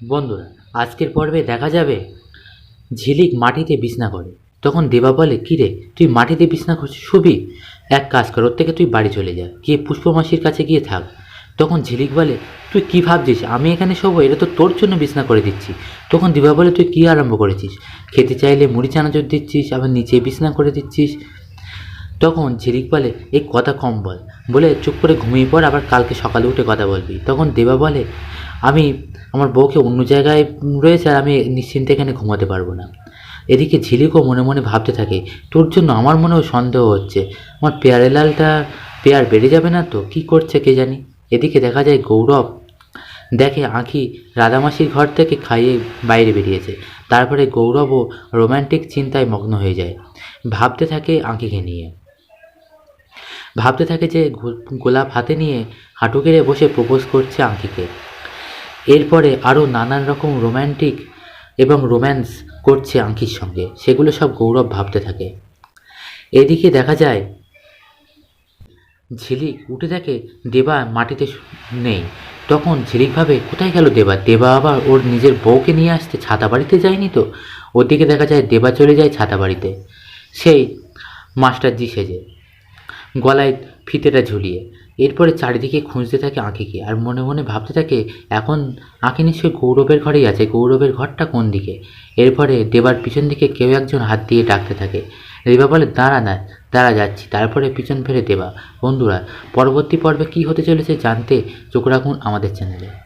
বন্ধুরা, আজকের পর্বে দেখা যাবে ঝিলিক মাটিতে বিছনা করে। তখন দেবা বলে, কিরে, তুই মাটিতে বিছনা করছিস, শুবি? এক কাজ কর, ওর থেকে তুই বাড়ি চলে যা, গিয়ে পুষ্পমাসির কাছে গিয়ে থাক। তখন ঝিলিক বলে, তুই কি ভাবছিস? আমি এখানে শোবো, এটা তো তোর জন্য বিছনা করে দিচ্ছি। তখন দিবা বলে, তুই কী আরম্ভ করেছিস? খেতে চাইলে মুড়ি চানাচুর দিচ্ছিস, আবার নিচে বিছনা করে দিচ্ছিস? তখন ঝিলিক বলে, এই কথা কম বল। বলে, চুপ করে ঘুমিয়ে পড়, আবার কালকে সকালে উঠে কথা বলবি। তখন দেবা বলে, আমি আমার বউকে অন্য জায়গায় রয়েছে আর আমি নিশ্চিন্তে এখানে ঘুমাতে পারব না। এদিকে ঝিলিকও মনে মনে ভাবতে থাকে, তোর জন্য আমার মনেও সন্দেহ হচ্ছে। আমার পেয়ারে লালটা পেয়ার বেড়ে যাবে না তো? কি করছে কে জানি? এদিকে দেখা যায় গৌরব দেখে আঁখি রাধামাসির ঘর থেকে খাইয়ে বাইরে বেরিয়েছে। তারপরে গৌরবও রোম্যান্টিক চিন্তায় মগ্ন হয়ে যায়। ভাবতে থাকে আঁকিকে নিয়ে। ভাবতে থাকে যে গোলাপ হাতে নিয়ে হাঁটু গেড়ে বসে প্রপোজ করছে আঁকিকে এরপরে আরও নানান রকম রোম্যান্টিক এবং রোম্যান্স করছে আঁকির সঙ্গে। সেগুলো সব গৌরব ভাবতে থাকে। এদিকে দেখা যায় ঝিলিক উঠে দেখে দেবা মাটিতে নেই। তখন ঝিলিক ভাবে, কোথায় গেল দেবা? দেবা আবার ওর নিজের বউকে নিয়ে আসতে ছাতা বাড়িতে যায়নি তো? ওদিকে দেখা যায়, দেবা চলে যায় ছাতা বাড়িতে সেই মাস্টারজি সেজে, গলায় ফিতেটা ঝুলিয়ে। এরপরে চারিদিকে খুঁজতে থাকে আঁকিকে আর মনে মনে ভাবতে থাকে, এখন আঁকি নিশ্চয়ই গৌরবের ঘরেই আছে, গৌরবের ঘরটা কোন দিকে? এরপরে দেবার পিছন দিকে কেউ একজন হাত দিয়ে ডাকতে থাকে। দেবা বলে, দাঁড়া না, দাঁড়া যাচ্ছি। তারপরে পিছন ফেরে দেবা, বন্ধুরা, পরবর্তী পর্বে কী হতে চলেছে জানতে চোখ রাখুন আমাদের চ্যানেলে।